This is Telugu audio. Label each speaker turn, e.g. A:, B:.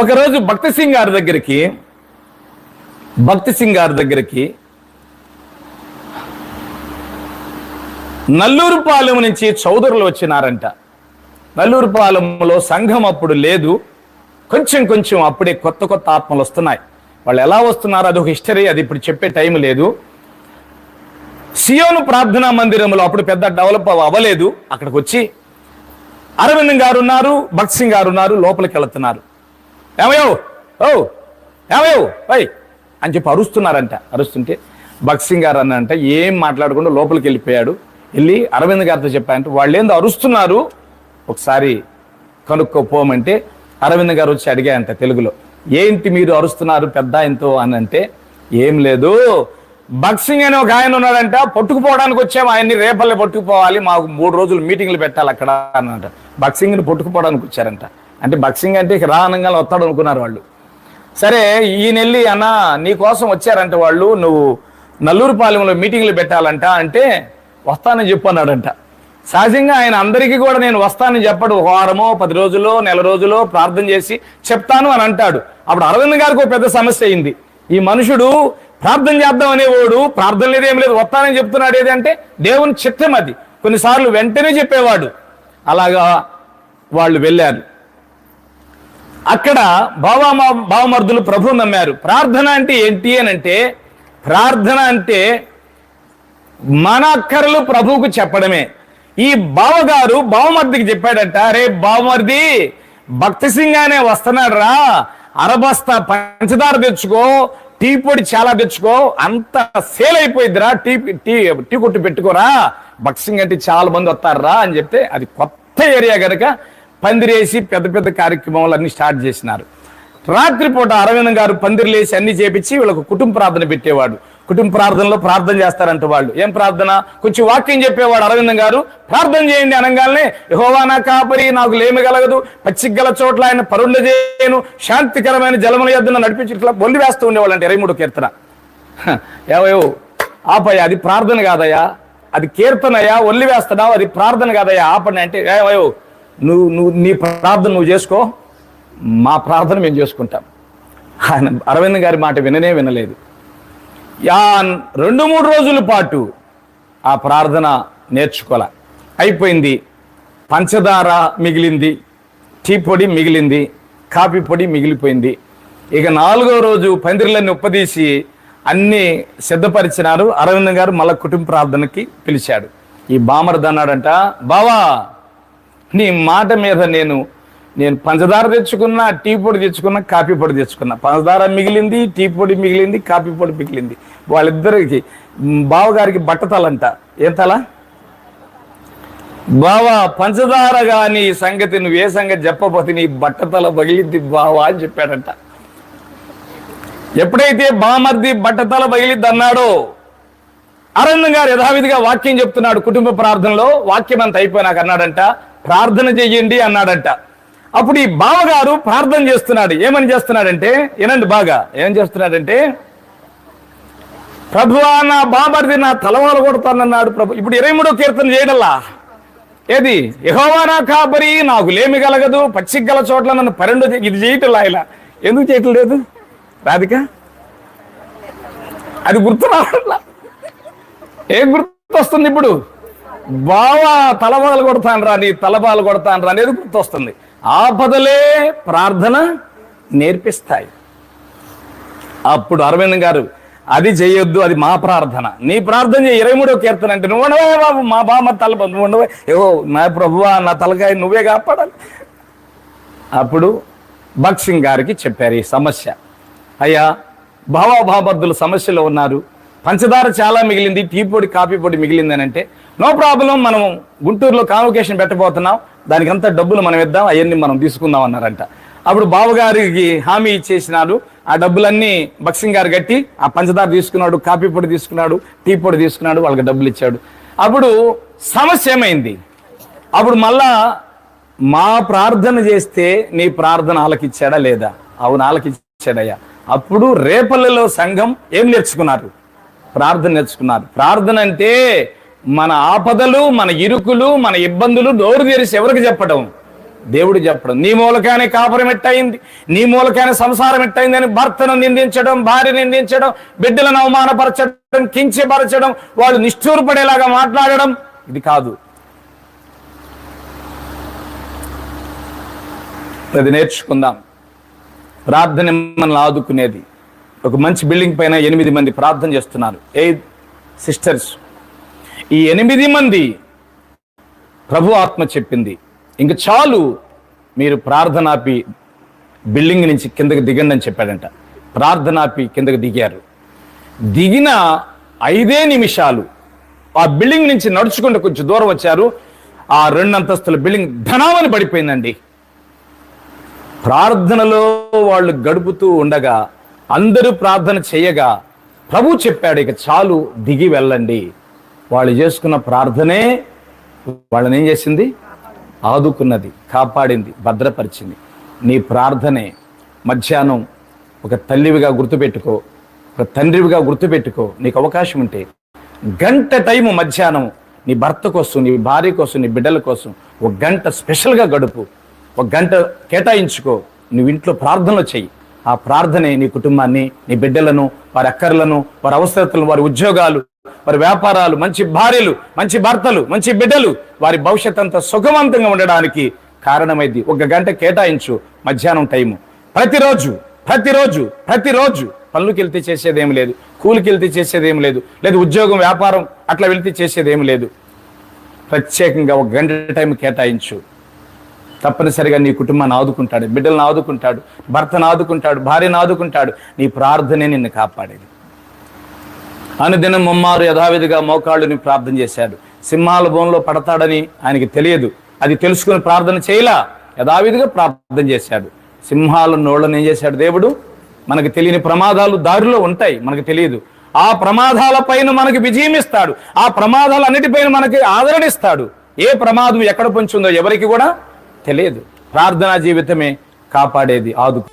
A: ఒకరోజు భక్తి సింగ్ గారి దగ్గరికి భక్తి సింగ్ గారి దగ్గరికి నల్లూరుపాలెం నుంచి చౌదరులు వచ్చినారంట. నల్లూరుపాలెంలో సంఘం అప్పుడు లేదు. కొంచెం కొంచెం అప్పుడే కొత్త కొత్త ఆత్మలు వస్తున్నాయి. వాళ్ళు ఎలా వస్తున్నారో? ఒక హిస్టరీ అది ఇప్పుడు చెప్పే టైం లేదు. సియోను ప్రార్థనా మందిరంలో అప్పుడు పెద్ద డెవలప్ అవ్వలేదు. అక్కడికి వచ్చి అరవింద్ గారు ఉన్నారు భక్త్ సింగ్ గారు ఉన్నారు లోపలికి వెళుతున్నారు. ఏమయ్యో? ఓ! ఏమయ్యో? వై అని చెప్పి అరుస్తున్నారంట. అరుస్తుంటే భక్సింగ్ గారు అన్నంట ఏం మాట్లాడకుండా లోపలికి వెళ్ళిపోయాడు. వెళ్ళి అరవింద్ గారితో చెప్పాయంటే వాళ్ళు ఏందో అరుస్తున్నారు. ఒకసారి కనుక్కోపోమంటే అరవింద్ గారు వచ్చి అడిగాయంట తెలుగులో. ఏంటి మీరు అరుస్తున్నారు పెద్ద ఆయనతో? అని అంటే ఏం లేదు. బక్సింగ్ అనే ఒక ఆయన ఉన్నాడంట. పట్టుకుపోవడానికి వచ్చాము. ఆయన్ని రేపల్లే పట్టుకుపోవాలి. మాకు మూడు రోజులు మీటింగ్లు పెట్టాలి అక్కడ అన్నట బక్సింగ్ని పట్టుకుపోవడానికి వచ్చారంట. అంటే బక్సింగ్ అంటే ఇక రానంగా వస్తాడు అనుకున్నారు వాళ్ళు. సరే ఈయన వెళ్ళి అన్న నీకోసం వచ్చారంట వాళ్ళు నువ్వు నల్లూరుపాలెంలో మీటింగ్లు పెట్టాలంట అంటే వస్తానని చెప్పు అన్నాడంట సహజంగా ఆయన అందరికీ కూడా నేను వస్తానని చెప్పడు ఒక వారమో పది రోజులో నెల రోజులో ప్రార్థన చేసి చెప్తాను అని అంటాడు. అప్పుడు అరవింద్ గారికి ఒక పెద్ద సమస్య అయింది. ఈ మనుషుడు ప్రార్థన చేద్దాం అనేవాడు ప్రార్థన లేదు ఏం లేదు వస్తానని చెప్తున్నాడు ఏదంటే దేవుని చిత్తం అది. కొన్నిసార్లు వెంటనే చెప్పేవాడు. అలాగా వాళ్ళు వెళ్ళారు. అక్కడ బావా బావమర్దులు ప్రభు నమ్మారు. ప్రార్థన అంటే ఏంటి అని అంటే ప్రార్థన అంటే మన అక్కర్లు ప్రభువుకు చెప్పడమే. ఈ బావగారు బావమర్దికి చెప్పాడట అరే బావమర్ది భక్తి సింగ్ అనే వస్తున్నాడు రా అరబస్తా పంచదార తెచ్చుకో టీ పొడి చాలా తెచ్చుకో అంత సేల్ అయిపోయిద్దిరా. టీ టీ టీ కొట్టు పెట్టుకోరా. భక్తి సింగ్ అంటే చాలా మంది వస్తారా? అని చెప్తే అది కొత్త ఏరియా కనుక పందిరేసి పెద్ద పెద్ద కార్యక్రమాలు అన్ని స్టార్ట్ చేసినారు. రాత్రిపూట అరవింద్ గారు పందిర్లేసి అన్ని చేపించి వీళ్ళకు కుటుంబ ప్రార్థన పెట్టేవాడు. కుటుంబ ప్రార్థనలో ప్రార్థన చేస్తారంట వాళ్ళు. ఏం ప్రార్థన? కొంచెం వాక్యం చెప్పేవాడు అరవిందం గారు. ప్రార్థన చేయండి అనగానే యహోవా నా కాపరి నాకు లేమి కలగదు. పచ్చిగల చోట్ల ఆయన పరుండ చేయను శాంతికరమైన జలముల యొద్దన నడిపించి ఇట్లా బొల్లి వేస్తూ ఉండేవాళ్ళు అంటే ఇరవై మూడు కీర్తన. ఏవయో ఆపయ్యా అది ప్రార్థన కాదయ్యా. అది కీర్తనయ్యా. ఒల్లి వేస్తున్నావు. అది ప్రార్థన కాదయ్యా. ఆపండి. అంటే ఏవయో నువ్వు నువ్వు నీ ప్రార్థన నువ్వు చేసుకో. మా ప్రార్థన మేము చేసుకుంటాం. ఆయన అరవింద్ గారి మాట విననే వినలేదు. యా రెండు మూడు రోజుల పాటు ఆ ప్రార్థన నేర్చుకోలే అయిపోయింది. పంచదార మిగిలింది. టీ పొడి మిగిలింది. కాఫీ పొడి మిగిలిపోయింది. ఇక నాలుగో రోజు పందిరులన్నీ ఉప్పదీసి అన్నీ సిద్ధపరిచినారు. అరవింద్ గారు మళ్ళా కుటుంబ ప్రార్థనకి పిలిచాడు. ఈ బామర్ది అన్నాడంట బావా నీ మాట మీద నేను నేను పంచదార తెచ్చుకున్నా టీ పొడి తెచ్చుకున్నా కాఫీ పొడి తెచ్చుకున్నా. పంచదార మిగిలింది టీ పొడి మిగిలింది కాఫీ పొడి మిగిలింది. వాళ్ళిద్దరికి బావగారికి బట్టతలంట ఏం తల? బావా పంచదార గాని సంగతి నువ్వు ఏ సంగతి చెప్పపోతే నీ బట్టతల పగిలింది బావా అని చెప్పాడంట. ఎప్పుడైతే బామర్ది బట్టతల పగిలిద్ది అన్నాడో అరణ్యం గారు యథావిధిగా వాక్యం చెప్తున్నాడు కుటుంబ ప్రార్థనలో. వాక్యం అంత అయిపోయినాక అన్నాడంట ప్రార్థన చెయ్యండి అన్నాడంట. అప్పుడు ఈ బావగారు ప్రార్థన చేస్తున్నాడు. ఏమని చేస్తున్నాడంటే వినండి బాగా ఏం చేస్తున్నాడంటే ప్రభువా నా బాబర్ది నా తలవాలు కొడతానన్నాడు ప్రభు ఇప్పుడు ఇరవై మూడో కీర్తన చేయడల్లా? ఏది? యహోవా నా కాబరి నాకు లేమి కలగదు పచ్చిగల చోట్ల నన్ను పరెండు ఇది చేయటల్లా ఇలా. ఎందుకు చేయటం లేదు? రాధిక? అది గుర్తు రావట్లా? ఏం గుర్తు వస్తుంది ఇప్పుడు? బావా తలబాలు కొడతాను రా నీ తలబాలు కొడతాను రా అనేది గుర్తొస్తుంది. ఆపదలే ప్రార్థన నేర్పిస్తాయి. అప్పుడు అరవింద్ గారు అది చేయొద్దు అది మా ప్రార్థన. నీ ప్రార్థన చేయి ఇరవై మూడో కీర్తన అంటే నువ్వు ఉండవే బాబు మా బామ్మ తల నువ్వు ఉండవే ఏవో నా ప్రభువా నా తలకాయ నువ్వే కాపాడాలి. అప్పుడు భక్సింగ్ గారికి చెప్పారు ఈ సమస్య. అయ్యా భావాభాబద్దులు సమస్యలో ఉన్నారు. పంచదార చాలా మిగిలింది టీ పొడి కాఫీ పొడి మిగిలింది అని అంటే నో ప్రాబ్లం మనం గుంటూరులో కాన్వకేషన్ పెట్టబోతున్నాం దానికి అంత డబ్బులు మనం ఇద్దాం అవన్నీ మనం తీసుకుందాం అన్నారంట. అప్పుడు బావగారికి హామీ ఇచ్చేసినాడు. ఆ డబ్బులన్నీ బక్సింగ్ గారు కట్టి ఆ పంచదార తీసుకున్నాడు కాఫీ పొడి తీసుకున్నాడు టీ పొడి తీసుకున్నాడు వాళ్ళకి డబ్బులు ఇచ్చాడు. అప్పుడు సమస్య ఏమైంది? అప్పుడు మళ్ళా మా ప్రార్థన చేస్తే నీ ప్రార్థన ఆలకిచ్చాడా లేదా? అవును ఆలకిచ్చాడయ్యా అప్పుడు రేపల్లెలో సంఘం ఏం నేర్చుకున్నారు? ప్రార్థన నేర్చుకున్నారు. ప్రార్థన అంటే మన ఆపదలు మన ఇరుకులు మన ఇబ్బందులు నోరు తెరిసి ఎవరికి చెప్పడం? దేవుడు చెప్పడం. నీ మూలకానే కాపురం ఎట్టయింది నీ మూలకానే సంసారం ఎట్టయిందని అని భర్తను నిందించడం భార్య నిందించడం బిడ్డలను అవమానపరచడం కించపరచడం వాళ్ళు నిష్ఠూరపడేలాగా మాట్లాడడం ఇది కాదు. అది నేర్చుకుందాం. ప్రార్థన మనల్ని ఆదుకునేది. ఒక మంచి బిల్డింగ్ పైన ఎనిమిది మంది ప్రార్థన చేస్తున్నారు. ఏ సిస్టర్స్ ఈ ఎనిమిది మంది ప్రభు ఆత్మ చెప్పింది. ఇంక చాలు మీరు ప్రార్థనాపి బిల్డింగ్ నుంచి కిందకి దిగండి అని చెప్పాడంట. ప్రార్థనాపి కిందకి దిగారు. దిగిన ఐదే నిమిషాలు ఆ బిల్డింగ్ నుంచి నడుచుకుంటూ కొంచెం దూరం వచ్చారు. ఆ రెండు అంతస్తుల బిల్డింగ్ ధనామని పడిపోయిందండి. ప్రార్థనలో వాళ్ళు గడుపుతూ ఉండగా అందరూ ప్రార్థన చేయగా ప్రభు చెప్పాడు ఇక చాలు దిగి వెళ్ళండి. వాళ్ళు చేసుకున్న ప్రార్థనే వాళ్ళని ఏం చేసింది? ఆదుకున్నది కాపాడింది భద్రపరిచింది. నీ ప్రార్థనే మధ్యాహ్నం ఒక తల్లివిగా గుర్తుపెట్టుకో ఒక తండ్రివిగా గుర్తుపెట్టుకో నీకు అవకాశం ఉంటే గంట టైము మధ్యాహ్నం నీ భర్త కోసం నీ భార్య కోసం నీ బిడ్డల కోసం ఒక గంట స్పెషల్గా గడుపు ఒక గంట కేటాయించుకో నువ్వు ఇంట్లో ప్రార్థనలు చెయ్యి. ఆ ప్రార్థనే నీ కుటుంబాన్ని నీ బిడ్డలను వారి అక్కర్లను వారి అవసరతలు వారి ఉద్యోగాలు వారి వ్యాపారాలు మంచి భార్యలు మంచి భర్తలు మంచి బిడ్డలు వారి భవిష్యత్ అంతా సుఖవంతంగా ఉండడానికి కారణమైంది. ఒక గంట కేటాయించు మధ్యాహ్నం టైము. ప్రతిరోజు ప్రతిరోజు ప్రతిరోజు పనులకు వెళ్తే చేసేదేం లేదు. కూలికి వెళ్తే చేసేదేం లేదు. లేదు ఉద్యోగం వ్యాపారం అట్లా వెళ్తే చేసేదేం లేదు. ప్రత్యేకంగా ఒక గంట టైం కేటాయించు. తప్పనిసరిగా నీ కుటుంబాన్ని ఆదుకుంటాడు బిడ్డలను ఆదుకుంటాడు భర్తను ఆదుకుంటాడు భార్యను ఆదుకుంటాడు. నీ ప్రార్థనే నిన్ను కాపాడేది. అనుదినం ముమ్మారు యథావిధిగా మోకాళ్ళుని ప్రార్థన చేశాడు. సింహాల బోన్లో పడతాడని ఆయనకి తెలియదు. అది తెలుసుకుని ప్రార్థన చేయలా? యథావిధిగా ప్రార్థన చేశాడు. సింహాల నోళ్ళని ఏం చేశాడు దేవుడు? మనకు తెలియని ప్రమాదాలు దారిలో ఉంటాయి మనకు తెలియదు. ఆ ప్రమాదాల పైన మనకి విజయం ఇస్తాడు. ఆ ప్రమాదాలన్నిటిపైన మనకి ఆదరణ ఇస్తాడు. ఏ ప్రమాదం ఎక్కడ పొంచుందో ఎవరికి కూడా తెలియదు. ప్రార్థనా జీవితమే కాపాడేది ఆదుకు